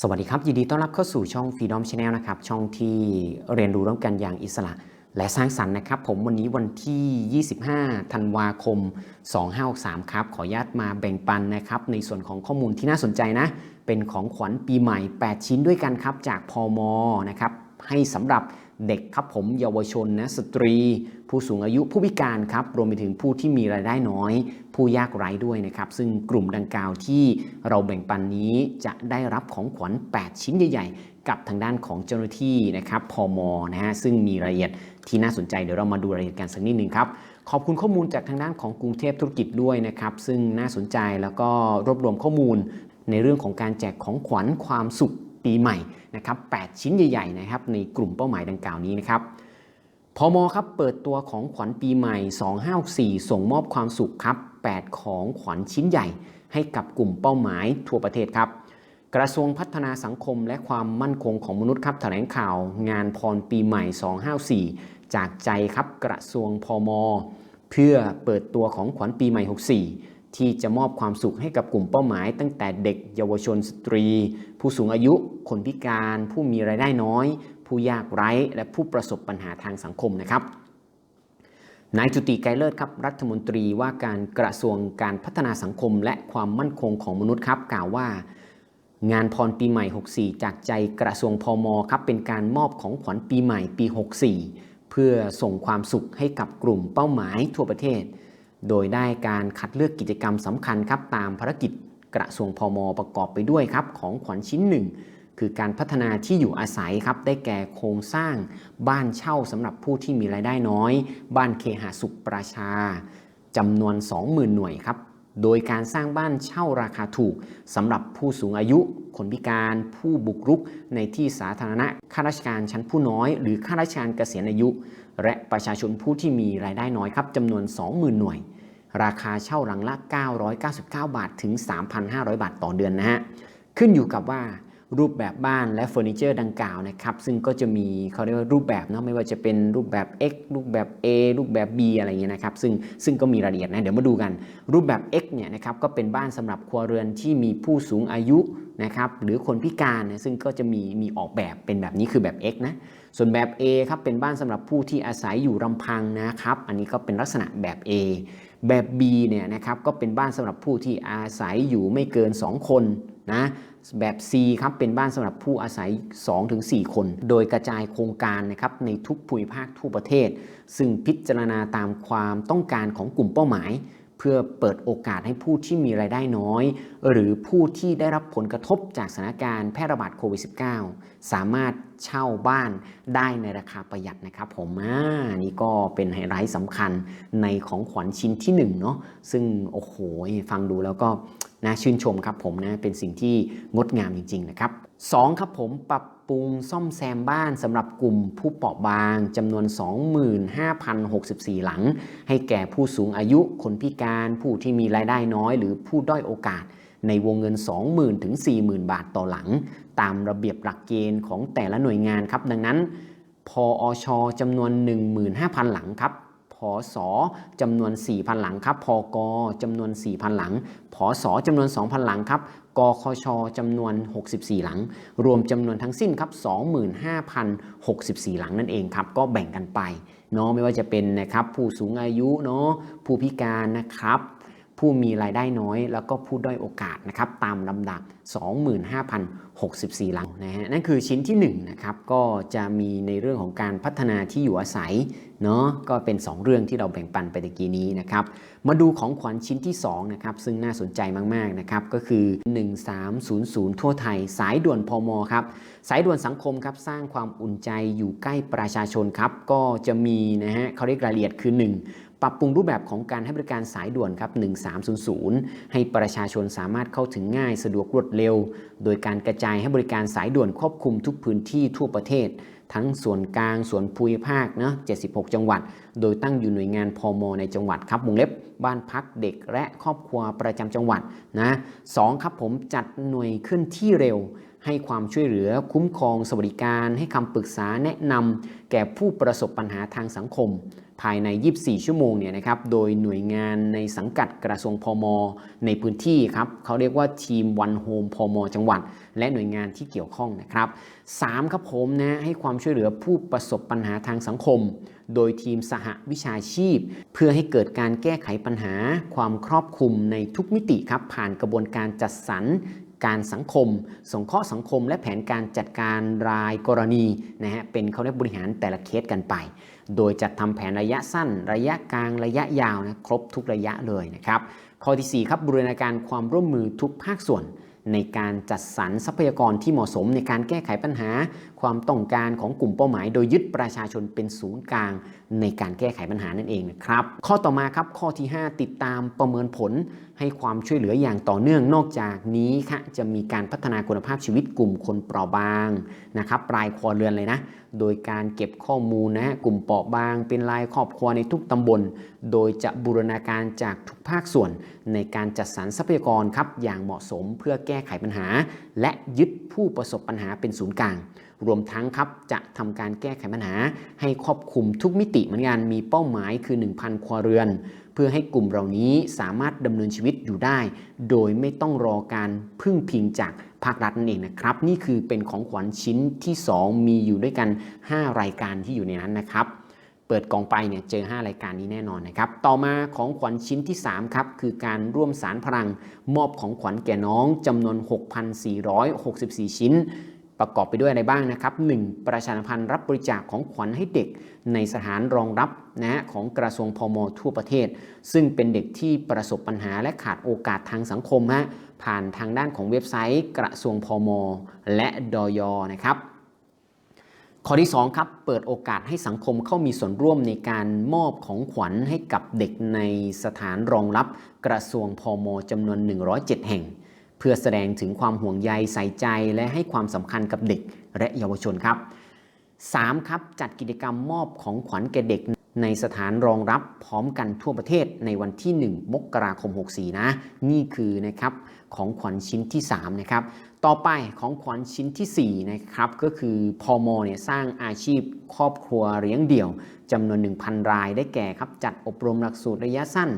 สวัสดีครับ ยินดีต้อนรับเข้าสู่ช่อง Freedom Channel นะครับ ช่องที่เรียนรู้ร่วมกันอย่างอิสระ และสร้างสรรค์นะครับ ผมวันนี้วันที่ 25 ธันวาคม 2563 ครับ ขออนุญาตมาแบ่งปันนะครับ ในส่วนของข้อมูลที่น่าสนใจนะ เป็นของขวัญปีใหม่ 8 ชิ้นด้วยกันครับ จากพอมนะครับ ให้สำหรับ เด็กครับผมเยาวชนนะสตรี ผู้สูงอายุผู้พิการครับรวมไปถึงผู้ที่มีรายได้น้อย ผู้ยากไร้ด้วยนะครับ ซึ่งกลุ่มดังกล่าวที่เราแบ่งปันนี้จะได้รับของขวัญ 8 ชิ้นใหญ่ๆ กับทางด้านของเจ้าหน้าที่นะครับพอมนะฮะซึ่งมีรายละเอียดที่น่าสนใจเดี๋ยวเรามาดูรายละเอียดกันสักนิดหนึ่งครับขอบคุณข้อมูลจากทางด้านของกรุงเทพธุรกิจด้วยนะครับ ซึ่งน่าสนใจแล้วก็รวบรวมข้อมูลในเรื่องของการแจกของขวัญความสุข ปีใหม่นะครับ8ชิ้นใหญ่ๆนะครับในกลุ่มเป้าหมายดังกล่าวนี้นะครับพมครับเปิดตัวของขวัญปีใหม่ 254ส่งมอบความสุขครับ 8 ของขวัญชิ้นใหญ่ ให้กับกลุ่มเป้าหมายทั่วประเทศครับ กระทรวงพัฒนาสังคมและความมั่นคงของมนุษย์ครับแถลงข่าวงานพรปีใหม่ 254 จากใจครับกระทรวงพมเพื่อเปิดตัวของขวัญปีใหม่ 64 ที่จะมอบความสุขให้กับกลุ่มเป้าหมาย ตั้งแต่เด็กเยาวชนสตรี ผู้สูงอายุ คนพิการ ผู้มีรายได้น้อย ผู้ยากไร้ และผู้ประสบปัญหาทางสังคมนะครับนายจุติไกรเลิศครับรัฐมนตรีว่าการกระทรวงการพัฒนาสังคม และความมั่นคงของมนุษย์ครับ กล่าวว่า งานพรปีใหม่ 64 จากใจกระทรวงพมครับเป็นการมอบของขวัญปีใหม่ปี 64 เพื่อส่งความสุขให้กับกลุ่มเป้าหมายทั่วประเทศ โดยได้การคัดเลือกกิจกรรมสำคัญครับตามภารกิจกระทรวงพมประกอบไปด้วยครับของขวัญชิ้นหนึ่งคือการพัฒนาที่อยู่อาศัยครับได้แก่โครงสร้าง บ้านเช่าสำหรับผู้ที่มีรายได้น้อย บ้านเคหะสุขประชาจำนวน 20,000 หน่วยครับ โดยการสร้างบ้านเช่าราคาถูกสำหรับผู้สูงอายุ คนพิการ ผู้บุกรุกในที่สาธารณะข้าราชการชั้นผู้น้อย หรือข้าราชการเกษียณอายุ และประชาชนผู้ที่มีรายได้น้อยครับจำนวน 20,000 หน่วย ราคาเช่าหลังละ 999 บาทถึง 3,500 บาทต่อเดือนนะฮะขึ้นอยู่กับว่า รูปแบบบ้านและเฟอร์นิเจอร์ดังกล่าวนะครับ ซึ่งก็จะมีเขาเรียกว่ารูปแบบเนาะไม่ว่าจะเป็นรูปแบบ X รูปแบบ A รูปแบบ B อะไรเงี้ยนะครับซึ่งซึ่งก็มีรายละเอียดนะเดี๋ยวมาดูกัน รูปแบบ X เนี่ยนะครับก็เป็นบ้านสำหรับครัวเรือนที่มีผู้สูงอายุนะครับหรือคนพิการนะซึ่งก็จะมีมีออกแบบเป็นแบบนี้คือแบบ X นะส่วนแบบ A ครับเป็นบ้านสำหรับผู้ที่อาศัยอยู่ลำพังนะครับอันนี้ก็เป็นลักษณะแบบ A แบบ B เนี่ยนะครับก็เป็นบ้านสำหรับผู้ที่อาศัยอยู่ไม่เกิน 2 คนนะแบบ C ครับเป็นบ้านสำหรับผู้อาศัย 2-4 คน โดยกระจายโครงการนะครับในทุกภูมิภาคทั่วประเทศ ซึ่งพิจารณาตามความต้องการของกลุ่มเป้าหมาย พื่อเปิดโอกาสให้ผู้ที่มีรายได้น้อย หรือผู้ที่ได้รับผลกระทบจากสถานการณ์แพร่ระบาดโควิด -19 สามารถเช่าบ้านได้ในราคาประหยัดนะครับผมอ่านี่ก็เป็นไฮไลท์สำคัญในของขวัญชิ้นที่1เนาะซึ่งโอ้โหฟังดูแล้วก็น่าชื่นชมครับผมนะเป็นสิ่งที่งดงามจริง ๆ นะครับ 2 ครับผมปรับ ปรุงซ่อมแซมบ้านสำหรับกลุ่มผู้เปราะบางจำนวน 25,064 หลัง ให้แก่ผู้สูงอายุ คนพิการ ผู้ที่มีรายได้น้อย หรือผู้ด้อยโอกาส ในวงเงิน 20,000 ถึง 40,000 บาทต่อหลัง ตามระเบียบหลักเกณฑ์ของแต่ละหน่วยงานครับ ดังนั้นพออชจำนวน 15,000 หลังครับ พศจำนวน 4,000 หลังครับพกจำนวน 4,000 หลังพศจำนวน 2,000 หลังครับกคชจำนวน 64 หลัง รวมจำนวนทั้งสิ้นครับ 25,064 หลังนั่นเองครับ ก็แบ่งกันไปเนาะไม่ว่าจะเป็นนะครับผู้สูงอายุเนาะผู้พิการนะครับ ผู้มีรายได้น้อย แล้วก็ผู้ด้อยโอกาสนะครับตามลำดับ 25,064 หลังนะฮะนั่นคือชิ้นที่1นะครับก็จะมีในเรื่องของการพัฒนาที่อยู่อาศัยเนาะก็เป็น 2 เรื่องที่เราแบ่งปันไปตะกี้นี้นะครับมาดูของขวัญชิ้นที่2นะครับซึ่งน่าสนใจมากๆนะครับก็คือ 1300 ทั่วไทย สายด่วนพมครับสายด่วนสังคมครับสร้างความอุ่นใจอยู่ใกล้ประชาชนครับก็จะมีนะฮะเขาเรียกรายละเอียดคือ 1 ปรับปรุงรูปแบบของการให้บริการสายด่วนครับ 1300 ให้ประชาชนสามารถเข้าถึงง่ายสะดวกรวดเร็ว โดยการกระจายให้บริการสายด่วนครอบคลุมทุกพื้นที่ทั่วประเทศ ทั้งส่วนกลางส่วนภูมิภาคเนาะ76 จังหวัด โดยตั้งอยู่หน่วยงานพมในจังหวัดครับวงเล็บบ้านพักเด็กและครอบครัวประจำจังหวัดนะสองครับผมจัดหน่วยขึ้นที่เร็วให้ความช่วยเหลือคุ้มครองสวัสดิการ ให้คำปรึกษาแนะนำแก่ผู้ประสบปัญหาทางสังคม ภายใน 24 ชั่วโมงเนี่ยนะครับ โดยหน่วยงานในสังกัดกระทรวงพอมในพื้นที่ครับเขาเรียกว่าทีมวันโฮมพอมจังหวัด และหน่วยงานที่เกี่ยวข้องนะครับ 3 ครับผมนะให้ความช่วยเหลือผู้ประสบปัญหาทางสังคม โดยทีมสหวิชาชีพ เพื่อให้เกิดการแก้ไขปัญหาความครอบคลุมในทุกมิติครับผ่านกระบวนการจัดสรร การสังคม สงเคราะห์สังคม และแผนการจัดการรายกรณีนะฮะเป็นเขาเรียกบริหารแต่ละเคสกันไป โดยจัดทำแผนระยะสั้น ระยะกลางระยะยาวนะครบทุกระยะเลยนะครับข้อที่4ครับบูรณาการความร่วมมือทุกภาคส่วนในการจัดสรรทรัพยากรที่เหมาะสมในการแก้ไขปัญหา ความต้องการของกลุ่มเป้าหมาย โดยยึดประชาชนเป็นศูนย์กลางในการแก้ไขปัญหานั่นเองนะครับ ข้อต่อมาครับข้อที่ 5 ติดตามประเมินผลให้ความช่วยเหลืออย่างต่อเนื่องนอกจากนี้ค่ะจะมีการพัฒนาคุณภาพชีวิตกลุ่มคนเปราะบางนะครับรายครัวเรือนเลยนะ โดยการเก็บข้อมูลนะกลุ่มเปราะบาง เป็นรายครอบครัวในทุกตำบล โดยจะบูรณาการจากทุกภาคส่วน ในการจัดสรรทรัพยากรครับอย่างเหมาะสมเพื่อแก้ไขปัญหา และยึดผู้ประสบปัญหาเป็นศูนย์กลางรวมทั้งครับจะทำการแก้ไขปัญหา ให้ครอบคลุมทุกมิติเหมือนกันมีเป้าหมายคือ 1,000 ครัวเรือน เพื่อให้กลุ่มเหล่านี้สามารถดำเนินชีวิตอยู่ได้ โดยไม่ต้องรอการพึ่งพิงจากภาครัฐนั่นเองนะครับ นี่คือเป็นของขวัญชิ้นที่ 2 มีอยู่ด้วยกัน 5 รายการที่อยู่ในนั้นนะครับ เปิดกองไปเนี่ยเจอ 5 รายการนี้แน่นอนนะครับ ต่อมาของขวัญชิ้นที่ 3 ครับ คือการร่วมสารพลังมอบของขวัญแก่น้องจำนวน 6,464 ชิ้นประกอบไปด้วยอะไรบ้างนะครับ 1. ประชาพันธ์รับบริจาคของขวัญให้เด็ก ในสถานรองรับ นะของกระทรวงพมทั่วประเทศ ซึ่งเป็นเด็กที่ประสบปัญหาและขาดโอกาสทางสังคมฮะผ่านทางด้านของเว็บไซต์กระทรวงพมและดอยนะครับข้อที่2ครับเปิดโอกาสให้สังคมเข้ามีส่วนร่วมในการมอบของขวัญให้กับเด็กในสถานรองรับกระทรวงพมจำนวน 107 แห่ง เพื่อแสดงถึงความห่วงใยใส่ใจและให้ความสำคัญกับเด็กและเยาวชนครับ 3. ครับจัดกิจกรรมมอบของขวัญแก่เด็ก ในสถานรองรับพร้อมกันทั่วประเทศในวันที่ 1 มกราคม 64 นะ นี่คือนะครับของขวัญชิ้นที่ 3 นะครับ ต่อไปของขวัญชิ้นทีสี่4 นะครับ ก็คือพอมเนี่ยสร้างอาชีพครอบครัวเลี้ยงเดี่ยวจำนวน 1,000 รายได้แก่ครับ จัดอบรมหลักสูตรระยะสั้น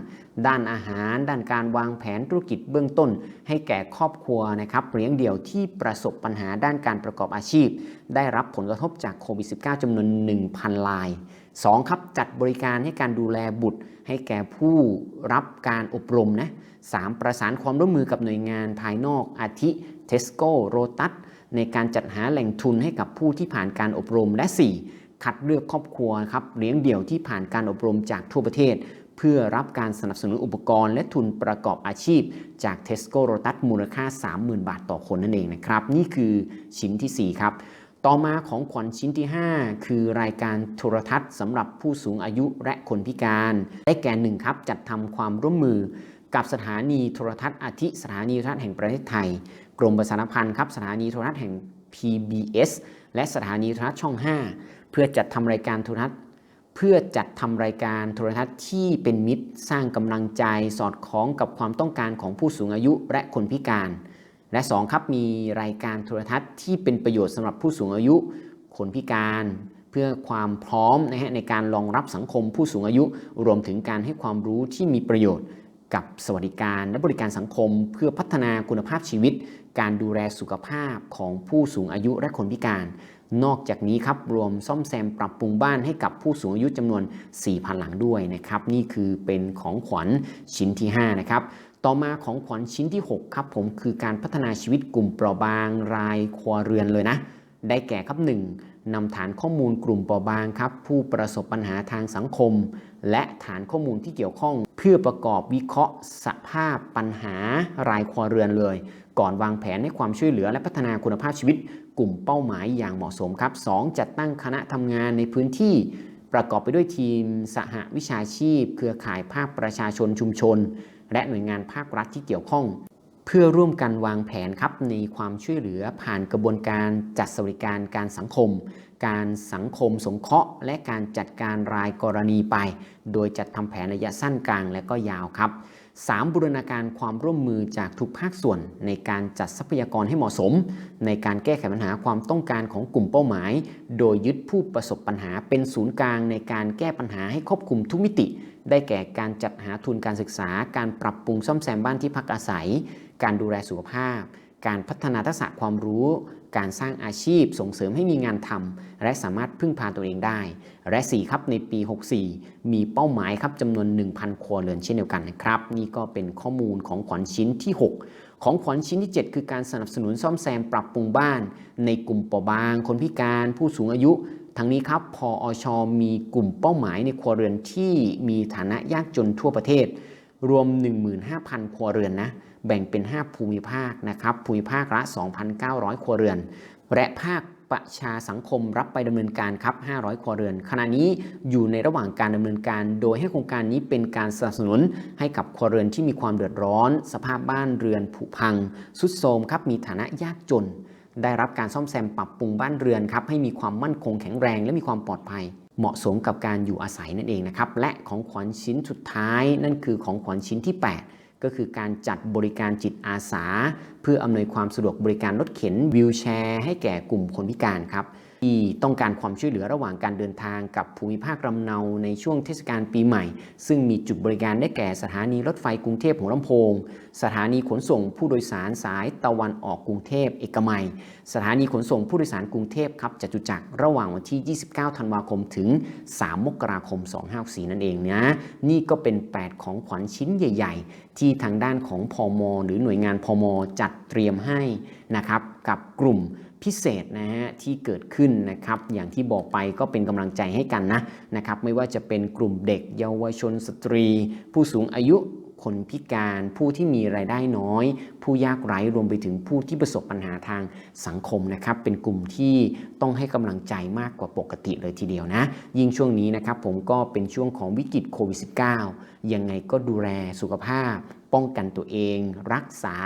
ด้านอาหาร ด้านการวางแผนธุรกิจเบื้องต้น ให้แก่ครอบครัวนะครับเลี้ยงเดี่ยวที่ประสบปัญหาด้านการประกอบอาชีพ ได้รับผลกระทบจากโควิด -19 จำนวน 1,000 ราย 2. ครับจัดบริการให้การดูแลบุตร ให้แก่ผู้รับการอบรมนะ 3. ประสานความร่วมมือกับหน่วยงานภายนอกอาทิเทสโก้โรตัสในการจัดหาแหล่งทุนให้กับผู้ที่ผ่านการอบรมและ 4. คัดเลือกครอบครัวครับเลี้ยงเดี่ยวที่ผ่านการอบรมจากทั่วประเทศ เพื่อรับการสนับสนุนอุปกรณ์และทุนประกอบอาชีพ จาก Tesco r o t u s มูลค่า 30,000 บาทต่อคนนั่นเองนะครับ นี่คือชิ้นทีสี่4 ครับ ต่อมาของขวัญชิ้นที่ 5 คือรายการโทรทัศน์สำหรับผู้สูงอายุและคนพิการ ได้แก่หนึ่งครับ จัดทำความร่วมมือกับสถานีโทรทัศน์อาทิสถานีโทรทัศน์แห่งประเทศไทย กรมประชาสัมพันธ์ครับสถานีโทรทัศน์แห่ง PBS และสถานีโทรทัศน์ช่อง 5 เพื่อจัดทำรายการโทรทัศน์ เพื่อจัดทำรายการโทรทัศน์ที่เป็นมิตร สร้างกำลังใจสอดคล้องกับความต้องการของผู้สูงอายุและคนพิการ และ 2 ครับมีรายการโทรทัศน์ที่เป็นประโยชน์สำหรับผู้สูงอายุ คนพิการเพื่อความพร้อมนะฮะในการรองรับสังคมผู้สูงอายุ รวมถึงการให้ความรู้ที่มีประโยชน์กับสวัสดิการและบริการสังคม เพื่อพัฒนาคุณภาพชีวิต การดูแลสุขภาพของผู้สูงอายุและคนพิการ นอกจากนี้ครับรวมซ่อมแซมปรับปรุงบ้านให้กับผู้สูงอายุจำนวน 4,000 หลังด้วยนะครับ นี่คือเป็นของขวัญชิ้นที่ 5 นะครับ ต่อมาของขวัญชิ้นที่ 6 ครับผมคือการพัฒนาชีวิตกลุ่มเปราะบางรายครัวเรือนเลยนะ ได้แก่ครับ 1. นำฐานข้อมูลกลุ่มเปราะบางครับ ผู้ประสบปัญหาทางสังคม และฐานข้อมูลที่เกี่ยวข้อง เพื่อประกอบวิเคราะห์สภาพปัญหารายครัวเรือนเลย ก่อนวางแผนให้ความช่วยเหลือและพัฒนาคุณภาพชีวิตกลุ่มเป้าหมายอย่างเหมาะสมครับ 2. จัดตั้งคณะทำงานในพื้นที่ประกอบไปด้วยทีมสหวิชาชีพ เครือข่ายภาคประชาชนชุมชน และหน่วยงานภาครัฐที่เกี่ยวข้อง เพื่อร่วมกันวางแผนครับในความช่วยเหลือผ่านกระบวนการจัดสวัสดิการการสังคม การสังคมสงเคราะห์ และการจัดการรายกรณีไป โดยจัดทำแผนระยะสั้นกลางและก็ยาวครับ 3. บูรณาการความร่วมมือจากทุกภาคส่วน ในการจัดทรัพยากรให้เหมาะสม ในการแก้ไขปัญหาความต้องการของกลุ่มเป้าหมาย โดยยึดผู้ประสบปัญหาเป็นศูนย์กลางในการแก้ปัญหาให้ครอบคลุมทุกมิติ ได้แก่การจัดหาทุนการศึกษา การปรับปรุงซ่อมแซมบ้านที่พักอาศัย การดูแลสุขภาพ การพัฒนาทักษะความรู้ การสร้างอาชีพ ส่งเสริมให้มีงานทำและสามารถพึ่งพาตัวเองได้ และ 4 ครับในปี 64 มีเป้าหมายครับจำนวน 1,000 ครัวเรือนเช่นเดียวกันนะครับ นี่ก็เป็นข้อมูลของขวัญชิ้นที่ 6ของขวัญชิ้นที่ 7 คือการสนับสนุนซ่อมแซมปรับปรุงบ้าน ในกลุ่มเปราะบาง คนพิการ ผู้สูงอายุ ทั้งนี้ครับพออชมีกลุ่มเป้าหมายในครัวเรือนที่มีฐานะยากจนทั่วประเทศ รวม 15,000 ครัวเรือนนะแบ่งเป็น 5 ภูมิภาคนะครับภูมิภาคละ 2,900 ครัวเรือน และภาคประชาสังคมรับไปดำเนินการครับ 500 ครัวเรือน ขณะนี้อยู่ในระหว่างการดำเนินการ โดยให้โครงการนี้เป็นการสนับสนุนให้กับครัวเรือนที่มีความเดือดร้อน สภาพบ้านเรือนผุพัง สุดโทรมครับมีฐานะยากจน ได้รับการซ่อมแซมปรับปรุงบ้านเรือนครับให้มีความมั่นคงแข็งแรง และมีความปลอดภัย เหมาะสมกับการอยู่อาศัยนั่นเองนะครับและของขวัญชิ้นสุดท้ายนั่นคือของขวัญชิ้นที่ 8ก็คือการจัดบริการจิตอาสา เพื่ออำนวยความสะดวกบริการรถเข็นวิวแชร์ ให้แก่กลุ่มคนพิการครับ ที่ต้องการความช่วยเหลือระหว่างการเดินทางกับภูมิภาคลำเนาในช่วงเทศกาลปีใหม่ ซึ่งมีจุดบริการได้แก่สถานีรถไฟกรุงเทพหัวลำโพง สถานีขนส่งผู้โดยสารสายตะวันออกกรุงเทพเอกมัย สถานีขนส่งผู้โดยสารกรุงเทพครับจตุจักรระหว่างวันที่ 29 ธันวาคมถึง 3 มกราคม 254นั่นเองนะนี่ก็เป็น 8 ของขวัญชิ้นใหญ่ ๆ ที่ทางด้านของพอมหรือหน่วยงานพอมจัดเตรียมให้นะครับกับกลุ่ม พิเศษนะฮะที่เกิดขึ้นนะครับอย่างที่บอกไปก็เป็นกำลังใจให้กันนะนะครับไม่ว่าจะเป็นกลุ่มเด็กเยาวชนสตรี ผู้สูงอายุคนพิการผู้ที่มีรายได้น้อย ผู้ยากไร้รวมไปถึงผู้ที่ประสบปัญหาทางสังคมนะครับเป็นกลุ่มที่ต้องให้กำลังใจมากกว่าปกติเลยทีเดียวนะ ยิ่งช่วงนี้นะครับผมก็เป็นช่วงของวิกฤตโควิด -19 ยังไงก็ดูแลสุขภาพ ป้องกันตัวเอง รักษา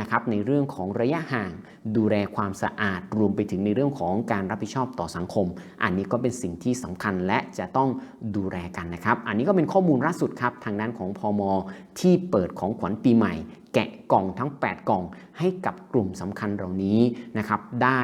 นะครับในเรื่องของระยะห่าง ดูแลความสะอาดรวมไปถึงในเรื่องของการรับผิดชอบต่อสังคม อันนี้ก็เป็นสิ่งที่สำคัญและจะต้องดูแลกันนะครับ อันนี้ก็เป็นข้อมูลล่าสุดครับทางด้านของพอมที่เปิดของขวัญปีใหม่แกะกล่องทั้ง 8 กล่องให้กับกลุ่มสำคัญเหล่านี้นะครับได้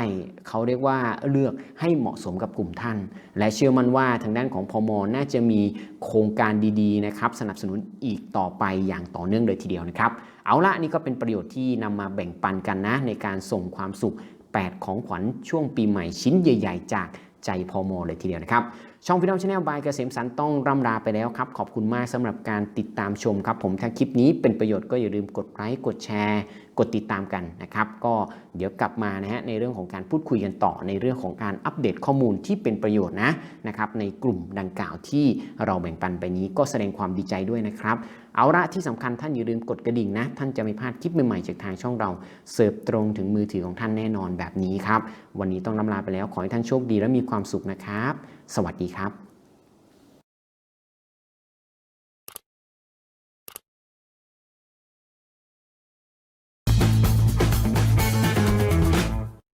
เขาเรียกว่าเลือกให้เหมาะสมกับกลุ่มท่าน และเชื่อมั่นว่าทางด้านของพอมน่าจะมีโครงการดีๆนะครับสนับสนุนอีกต่อไปอย่างต่อเนื่องเลยทีเดียวนะครับ เอาละนี่ก็เป็นประโยชน์ที่นำมาแบ่งปันกันนะ ในการส่งความสุข 8 ของขวัญช่วงปีใหม่ชิ้นใหญ่ ๆ จากใจพอมเลยทีเดียวนะครับ ช่องพี่น้องชาแนลบายเกษมสันต้องร่ำลาไปแล้วครับ ขอบคุณมากสำหรับการติดตามชมครับ ผมถ้าคลิปนี้เป็นประโยชน์ก็อย่าลืมกดไลค์กดแชร์ กดติดตามกันนะครับ ก็เดี๋ยวกลับมานะฮะในเรื่องของการพูดคุยกันต่อ ในเรื่องของการอัปเดตข้อมูลที่เป็นประโยชน์นะนะครับในกลุ่มดังกล่าวที่เราแบ่งปันไปนี้ก็แสดงความดีใจด้วยนะครับเอาละที่สำคัญท่านอย่าลืมกดกระดิ่งนะ ท่านจะไม่พลาดคลิปใหม่ๆจากทางช่องเรา เสิร์ฟตรงถึงมือถือของท่านแน่นอนแบบนี้ครับ วันนี้ต้องลำลาไปแล้วขอให้ท่านโชคดีและมีความสุขนะครับ สวัสดีครับ